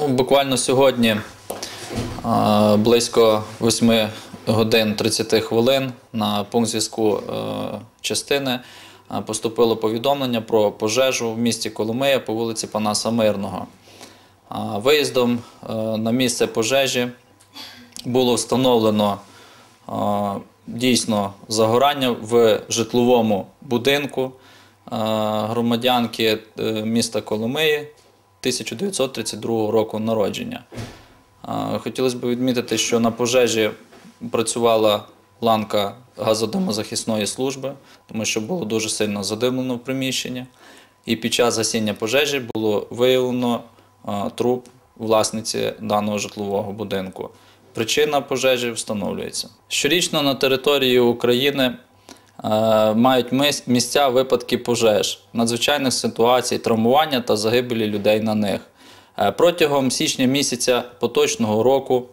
Ну, буквально сьогодні близько 8 годин 30 хвилин на пункт зв'язку е, частини поступило повідомлення про пожежу в місті Коломия по вулиці Панаса Мирного. Виїздом е, на місце пожежі було встановлено дійсно загорання в житловому будинку громадянки е, міста Коломиї 1932 року народження. Хотілося б відмітити, що на пожежі працювала ланка газодимозахисної служби, тому що було дуже сильно задимлено в приміщенні. І під час гасіння пожежі було виявлено труп власниці даного житлового будинку. Причина пожежі встановлюється. Щорічно на території України мають місця випадки пожеж, надзвичайних ситуацій, травмування та загибелі людей на них. Е, Протягом січня місяця поточного року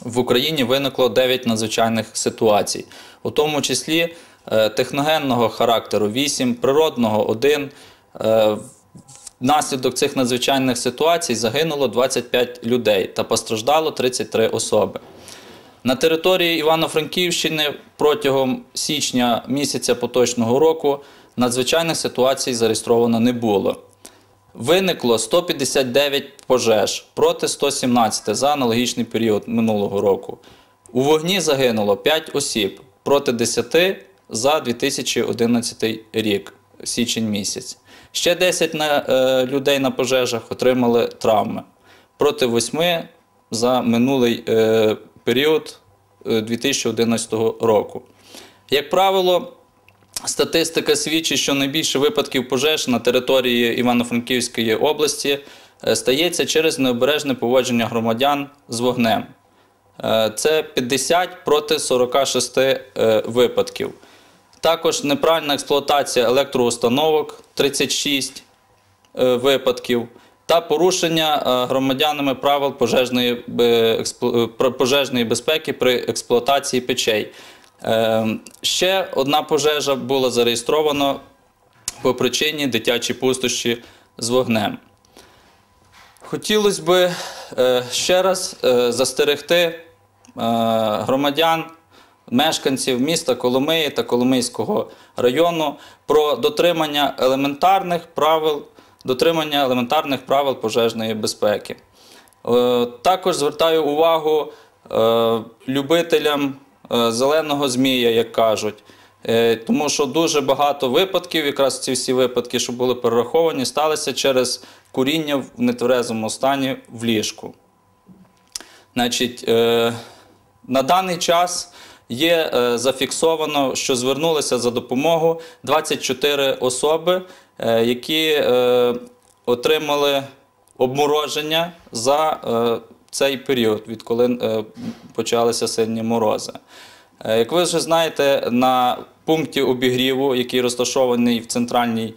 в Україні виникло 9 надзвичайних ситуацій, у тому числі е, техногенного характеру 8, природного 1. Е, Внаслідок цих надзвичайних ситуацій загинуло 25 людей та постраждало 33 особи. На території Івано-Франківщини протягом січня місяця поточного року надзвичайних ситуацій зареєстровано не було. Виникло 159 пожеж проти 117 за аналогічний період минулого року. У вогні загинуло 5 осіб проти 10 за 2011 рік, січень місяць. Ще 10 на, е, людей на пожежах отримали травми проти 8 за минулий е, період е, 2011 року. Як правило, Статистика свідчить, що найбільше випадків пожеж на території Івано-Франківської області е, стається через необережне поводження громадян з вогнем. Е, Це 50 проти 46 е, випадків. Також неправильна експлуатація електроустановок 36 е, випадків та порушення е, громадянами правил пожежної, е, про- пожежної безпеки при експлуатації печей. Е, Ще одна пожежа була зареєстрована по причині дитячі пустощі з вогнем. Хотілося б е, ще раз е, застерегти е, громадян, мешканців міста Коломиї та Коломийського району про дотримання елементарних правил, дотримання елементарних правил пожежної безпеки. Е, Також звертаю увагу е, любителям е, зеленого змія, як кажуть. Тому що дуже багато випадків, якраз ці всі випадки, що були перераховані, сталися через куріння в нетверезому стані в ліжку. Значить, на даний час є е, зафіксовано, що звернулися за допомогою 24 особи, е, які е, отримали обмороження за цей період, відколи почалися сильні морози. Як ви вже знаєте, на пункті обігріву, який розташований в центральній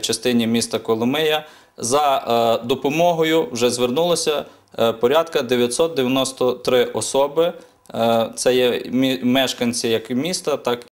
частині міста Коломия, за допомогою вже звернулося порядка 993 особи. Е, Це є мешканці як міста, так